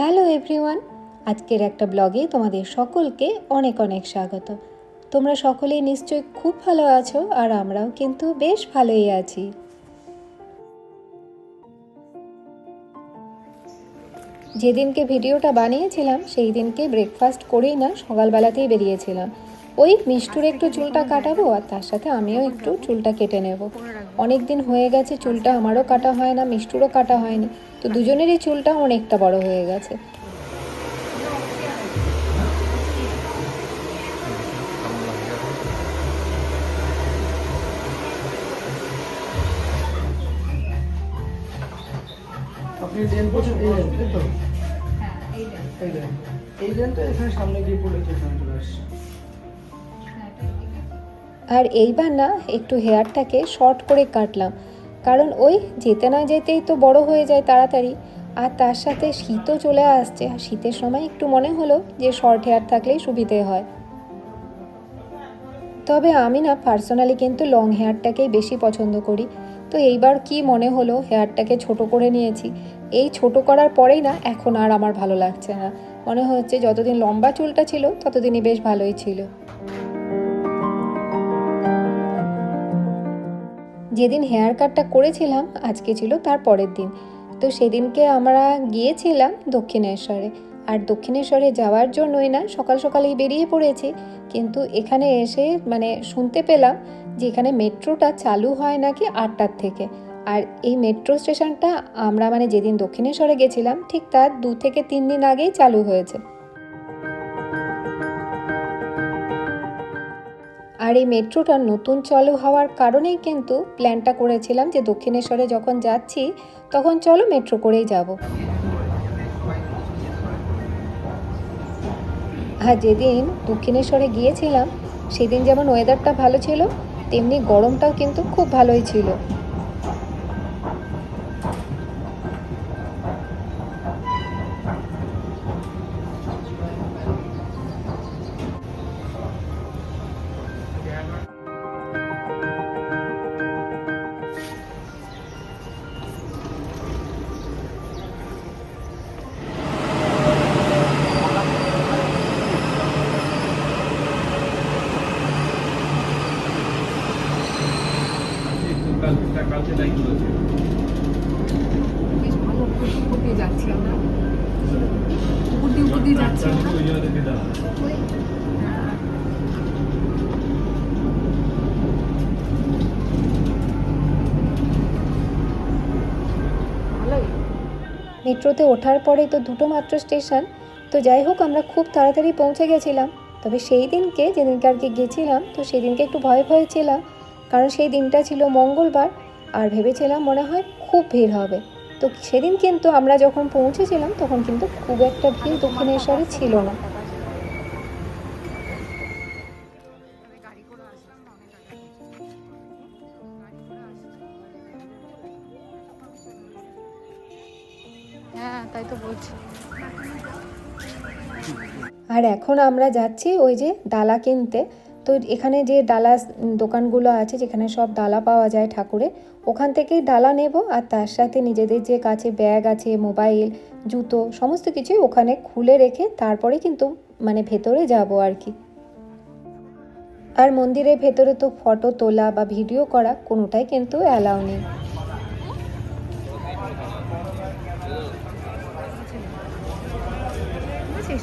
Hello everyone, আজকের একটা ব্লগে তোমাদের সকলকে অনেক অনেক স্বাগত। তোমরা সকলে নিশ্চয়ই খুব ভালো আছো আর আমরাও কিন্তু বেশ ভালোই আছি। যেদিনকে ভিডিওটা বানিয়েছিলাম, সেই দিনকে ব্রেকফাস্ট করেই না, সকালবেলাতেই বেরিয়েছিলাম। ওই মিষ্টুর একটু চুলটা কাটাবো আর তার সাথে আমিও একটু চুলটা কেটে নেব অনেক দিন হয়ে গেছে চুলটা আমারও কাটা হয় না মিষ্টুরও কাটা হয়নি তো দুজনেরই চুলটা অনেকটা বড় হয়ে গেছে আপনি লেন করছেন এই লেন তাই তো এই লেন এই এখানে সামনে গিয়ে পড়েছে এখানে চলে আসছে আর এইবার না একটু হেয়ারটাকে শর্ট করে কাটলাম। কারণ ওই যেতে না যেতেই তো বড় হয়ে যায় তাড়াতাড়ি। আর তার সাথে শীতও চলে আসছে। আর শীতের সময় একটু মনে হলো যে শর্ট হেয়ার থাকলেই সুবিধে হয়। তবে আমি না পার্সোনালি কিন্তু লং হেয়ারটাকেই বেশি পছন্দ করি। তো এইবার কি মনে হলো হেয়ারটাকে ছোট করে নিয়েছি। এই ছোট করার পরেই না এখন আর আমার ভালো লাগছে না। মনে হচ্ছে যতদিন লম্বা চুলটা ছিল ততদিনই বেশ ভালোই ছিল। যেদিন হেয়ার কাটটা করেছিলাম, আজকে ছিল তার পরের দিন। তো সেদিনকে আমরা গিয়েছিলাম দক্ষিণেশ্বরে। আর দক্ষিণেশ্বরে যাওয়ার জন্যই না, সকাল সকালেই বেরিয়ে পড়েছি। কিন্তু এখানে এসে মানে শুনতে পেলাম যে এখানে মেট্রোটা চালু হয় নাকি আটটার থেকে। আর এই মেট্রো স্টেশনটা আমরা মানে যেদিন দক্ষিণেশ্বরে গেছিলাম, ঠিক তার দু থেকে তিন দিন আগেই চালু হয়েছে। আর এই মেট্রোটা নতুন চালু হওয়ার কারণেই কিন্তু প্ল্যানটা করেছিলাম যে দক্ষিণেশ্বরে যখন যাচ্ছি, তখন চলো মেট্রো করেই যাব। আর যেদিন দক্ষিণেশ্বরে গিয়েছিলাম, সেদিন যেমন ওয়েদারটা ভালো ছিল, তেমনি গরমটাও কিন্তু খুব ভালোই ছিল। মেট্রোতে ওঠার পরে তো দুটো মাত্র স্টেশন, তো যাই হোক আমরা খুব তাড়াতাড়ি পৌঁছে গেছিলাম। তবে সেই দিনকে যেদিনকে আর কি গেছিলাম, তো সেদিনকে একটু ভয় ভয় ছিলাম, কারণ সেই দিনটা ছিল মঙ্গলবার, আর ভেবেছিলাম মনে হয় খুব ভিড় হবে। তো সেদিন কিন্তু আমরা যখন পৌঁছেছিলাম, তখন কিন্তু খুব একটা ভিড় দক্ষিণেশ্বরে ছিল না। হ্যাঁ তাই তো বলছি। আর এখন আমরা যাচ্ছি ওই যে ডালা কিনতে। তো এখানে যে ডালা দোকানগুলো আছে, যেখানে সব ডালা পাওয়া যায় ঠাকুরের, ওখান থেকেই ডালা নেব আর তার সাথে নিজেদের যে কাছে ব্যাগ আছে, মোবাইল, জুতো, সমস্ত কিছুই ওখানে খুলে রেখে তারপরে কিন্তু মানে ভেতরে যাব আর কি। আর মন্দিরের ভেতরে তো ফটো তোলা বা ভিডিও করা কোনোটাই কিন্তু অ্যালাউ নেই।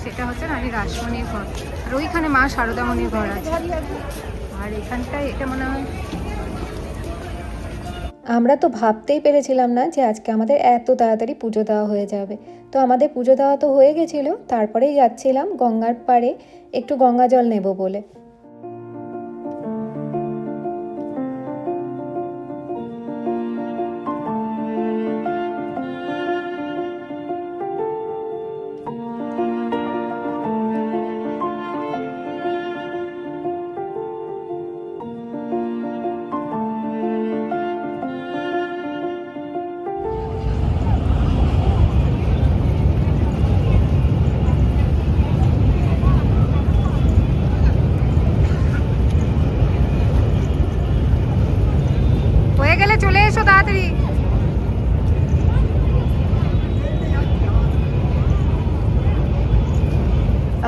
সেটা হচ্ছে নারী রাসমণির ঘর। আর ওইখানে মা শারদামণির ঘর আছে। আর এখানটায় এটা মনে হয় আমরা তো ভাবতেই পেরেছিলাম না যে আজকে আমাদের এত তাড়াতাড়ি পুজো দেওয়া হয়ে যাবে। তো আমাদের পুজো দেওয়া তো হয়ে গেছিল, তারপরেই যাচ্ছিলাম গঙ্গার পাড়ে, একটু গঙ্গা জল নেব বলে।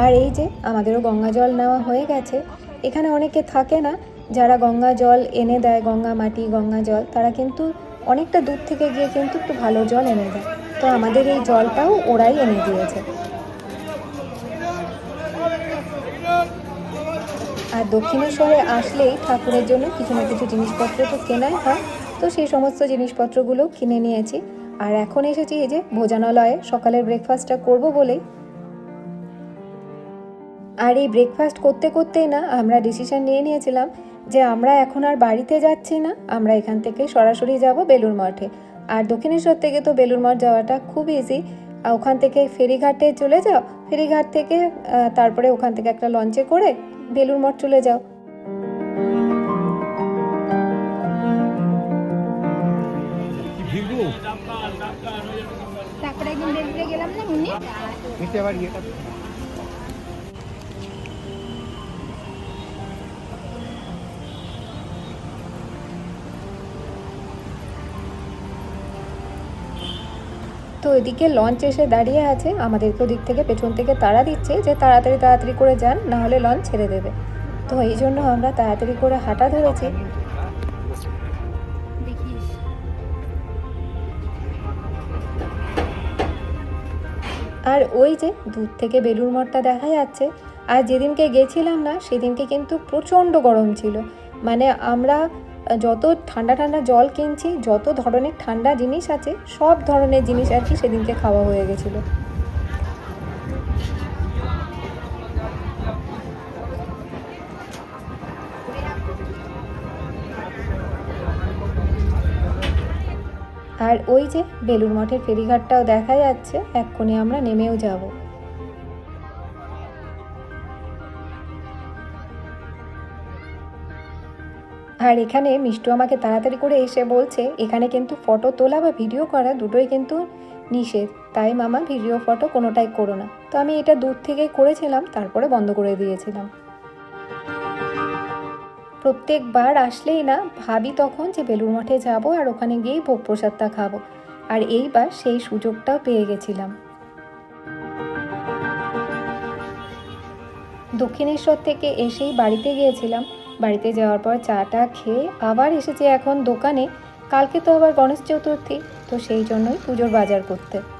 আর এই যে আমাদেরও গঙ্গা জল নেওয়া হয়ে গেছে, এখানে অনেকে থাকে না যারা গঙ্গা জল এনে দেয়, গঙ্গা মাটি, গঙ্গা জল, তারা কিন্তু অনেকটা দূর থেকে গিয়ে কিন্তু একটু ভালো জল এনে দেয়। তো আমাদের এই জলটাও ওরাই এনে দিয়েছে। আর দক্ষিণেশ্বরে আসলেই ঠাকুরের জন্য কিছু না কিছু জিনিসপত্র তো কেনাই হয়, তো সেই সমস্ত জিনিসপত্রগুলো কিনে নিয়েছি। আর এখন এসেছি এই যে ভোজনালয়ে, সকালের ব্রেকফাস্টটা করব বলেই আর এই ব্রেকফাস্ট করতে করতেই না আমরা ডিসিশন নিয়ে নিয়েছিলাম যে আমরা এখন আর বাড়িতে যাচ্ছি না আমরা এখান থেকে সরাসরি যাব বেলুর মঠে। আর দক্ষিণেশ্বর থেকে তো বেলুর মঠ যাওয়াটা খুব ইজি ওখান থেকে ফেরিঘাটে চলে যাও ফেরিঘাট থেকে তারপরে ওখান থেকে একটা লঞ্চে করে বেলুর মঠ চলে যাও। তারপরে একদিন গেলাম না তো এদিকে লঞ্চ এসে দাঁড়িয়ে আছে। আমাদেরকে ওদিক থেকে পেছন থেকে তাড়া দিচ্ছে যে তাড়াতাড়ি তাড়াতাড়ি করে যান, না হলে লঞ্চ ছেড়ে দেবে। তো এই জন্য আমরা তাড়াতাড়ি করে হাঁটা ধরেছি। আর ওই যে দূর থেকে বেলুর মঠটা দেখা যাচ্ছে। আর যেদিনকে গেছিলাম না, সেদিনকে কিন্তু প্রচণ্ড গরম ছিল। মানে আমরা যত ঠান্ডা ঠান্ডা জল কিনছি, যত ধরনের ঠান্ডা জিনিস আছে, সব ধরনের জিনিস আর কি সেদিনকে খাওয়া হয়ে গেছিল। আর ওই যে বেলুর মঠের ফেরিঘাটটাও দেখা যাচ্ছে, এক্ষুনি আমরা নেমেও যাব। আর এখানে মিষ্টু আমাকে তাড়াতাড়ি করে এসে বলছে, এখানে কিন্তু ফটো তোলা বা ভিডিও করা দুটোই কিন্তু নিষেধ। তাই মামা, ভিডিও, ফটো কোনোটাই করো না। তো আমি এটা দূর থেকে করেছিলাম, তারপরে বন্ধ করে দিয়েছিলাম। প্রত্যেকবার আসলেই না, ভাবি তখন যে বেলুর মঠে যাব আর ওখানে গিয়েই ভোগ প্রসাদটা খাব। আর এইবার সেই সুযোগটাও পেয়ে গেছিলাম। দক্ষিণেশ্বর থেকে এসেই বাড়িতে গিয়েছিলাম। বাড়িতে যাওয়ার পর চাটা খেয়ে আবার এসেছে এখন দোকানে। কালকে তো আবার গণেশ চতুর্থী, তো সেই জন্যই পুজোর বাজার করতে।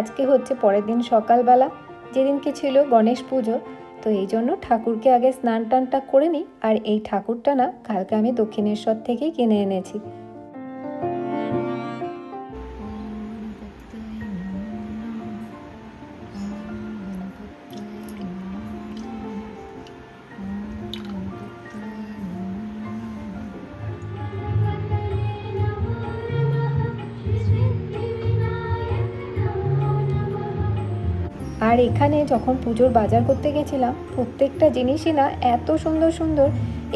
আজকে হচ্ছে পরের দিন সকালবেলা। যেদিনকে ছিল গণেশ পুজো, তো এই জন্য ঠাকুরকে আগে স্নান টানটা করে নিই। আর এই ঠাকুরটা না, কালকে আমি দক্ষিণেশ্বর থেকেই কিনে এনেছি। আর এখানে যখন পুজোর বাজার করতে গেছিলাম, প্রত্যেকটা জিনিসই না এত সুন্দর সুন্দর।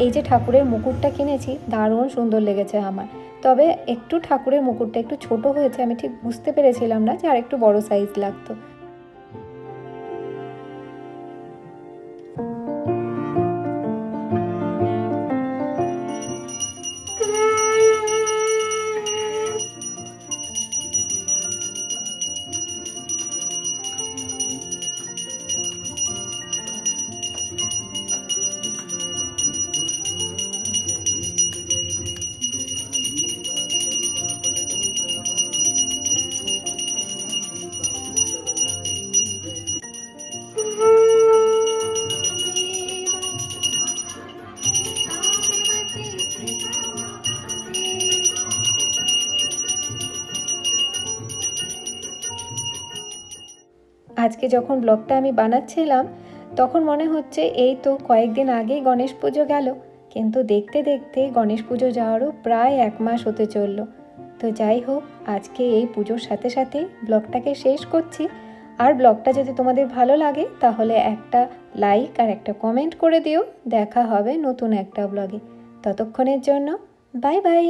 এই যে ঠাকুরের মুকুটটা কিনেছি, দারুণ সুন্দর লেগেছে আমার। তবে একটু ঠাকুরের মুকুটটা একটু ছোট হয়েছে, আমি ঠিক বুঝতে পেরেছিলাম না যে আর একটু বড় সাইজ লাগতো। আজকে যখন ব্লগটা আমি বানাচ্ছিলাম, তখন মনে হচ্ছে এই তো কয়েকদিন আগেই গণেশ পুজো গেল। কিন্তু দেখতে দেখতে গণেশ পুজো যাওয়ারও প্রায় এক মাস হতে চলল। তো যাই হোক, আজকে এই পুজোর সাথে সাথে ব্লগটাকে শেষ করছি। আর ব্লগটা যদি তোমাদের ভালো লাগে, তাহলে একটা লাইক আর একটা কমেন্ট করে দিও। দেখা হবে নতুন একটা ব্লগে। ততক্ষণের জন্য, বাই বাই।